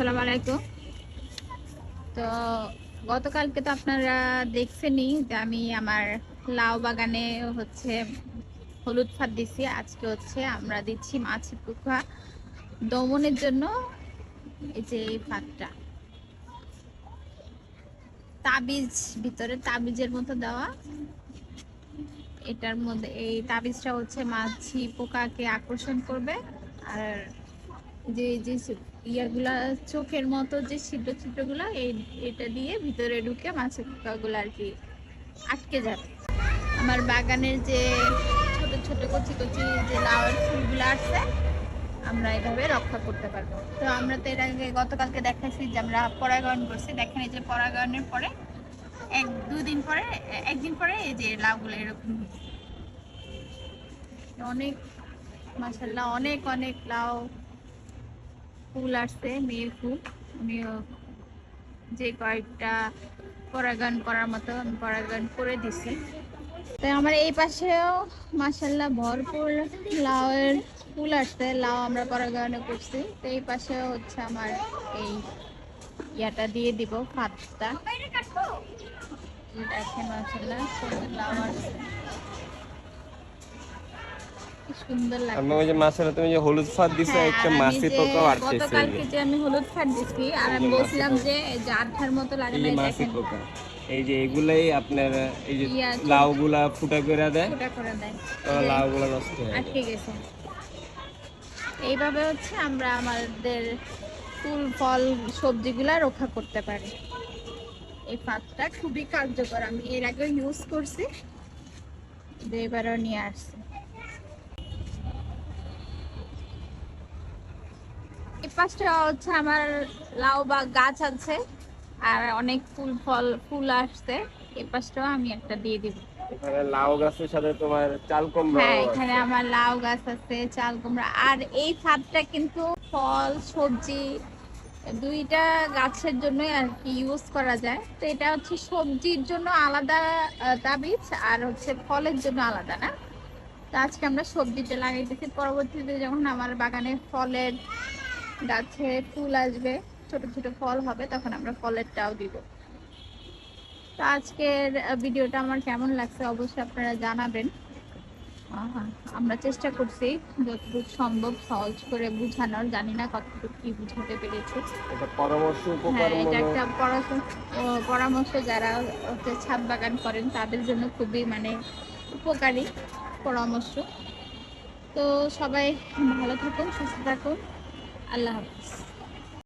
আসসালামু আলাইকুম। তো গতকালকে তো আপনারা দেখছেনই যে আমি আমার লাউ বাগানে হচ্ছে হলুদ ফাঁদ দিছি। আজকে হচ্ছে আমরা দিচ্ছি মাছি পোকা। দমনের জন্য এই যে এই ফাঁদটা তাবিজ ভিতরে, তাবিজের মতো দেওয়া। এটার মধ্যে এই তাবিজটা হচ্ছে মাছি পোকাকে আকর্ষণ করবে। আর যে যে ইয়াগুলা চোখের মতো যে ছিদ্র ছিদ্রগুলো, এই, এটা দিয়ে ভিতরে ঢুকে মাছের পোকাগুলো আর কি আটকে যাবে আমার বাগানের যে ছোট ছোট কচি কচি যে লাউয়ের ফুলগুলো আসছে, আমরা এভাবে রক্ষা করতে পারব। তো আমরা তো এর আগে গতকালকে দেখাইছি যে আমরা পরাগায়ন করছি। দেখেন এই যে পরাগায়নের পরে এক, দুদিন পরে, একদিন পরে এই যে লাউগুলো এরকম। অনেক মাসাল্লাহ অনেক অনেক লাউ ফুল আসছে মেয়ের ফুল। আমিও যে কয়েকটা পরাগায়ন করার মতো আমি পরাগায়ন করে দিছি। তো আমার এই পাশেও মাসাল্লাহ ভরপুর লাউয়ের ফুল আসছে লাউ আমরা পরাগায়ন করছি। তো এই পাশেও হচ্ছে আমার এই ইয়াটা দিয়ে দিব ফাতটা দেখেন মাসাল্লাহ লাউ আসছে। কি সুন্দর লাগে আমি ওই যে মাছের তুমি যে হলুদ ফাঁদ দিছো হ্যাঁ, একটা মাছি আসছে গতকালকে যে আমি হলুদ ফাট দিছি আর আমি বলছিলাম যে যে মতো লাগে না মাছি পোকা। এই যে এগুলাই আপনার এই যে লাউগুলা ফুটা করে দেয় ফুটা করে দেয়। তো লাউগুলা নষ্ট হয়ে আটকে গেছে। এইভাবে হচ্ছে আমরা আমাদের ফুল ফল সবজিগুলা রক্ষা করতে পারি। এই পাতটা খুবই কার্যকর। আমি এর আগে ইউজ করছি এবারও নিয়ে আসছি। এই পাশটা হচ্ছে আমার লাউ বা গাছ আছে আর অনেক ফুল ফল ফুল আসছে। এই পাশটাও আমি একটা দিয়ে দিব। এখানে লাউ গাছের সাথে তোমার চাল কুমড়া হ্যাঁ এখানে আমার লাউ গাছ আছে চাল কুমড়া। আর এই ফাঁদটা কিন্তু ফল সবজি দুইটা গাছের জন্যই আর কি ইউজ করা যায়। তো এটা হচ্ছে সবজির জন্য আলাদা তাবিজ আর হচ্ছে ফলের জন্য আলাদা না। তো আজকে আমরা সবজিতে লাগাইতেছি। পরবর্তীতে যখন আমার বাগানে ফলের গাছে ফুল আসবে ছোট ছোট ফল হবে তখন আমরা ফলেরটাও দিব। তো আজকের ভিডিওটা আমার কেমন লাগছে অবশ্যই আপনারা জানাবেন। আমরা চেষ্টা করছি যতটুকু সম্ভব সহজ করে বুঝানোর জানি না কতটুকু কি বুঝাতে পেরেছি। পরামর্শ হ্যাঁ এটা একটা পরামর্শ যারা হচ্ছে ছাদ বাগান করেন তাদের জন্য খুবই মানে উপকারী পরামর্শ। তো সবাই ভালো থাকুন সুস্থ থাকুন। আল্লাহ হাফিজ।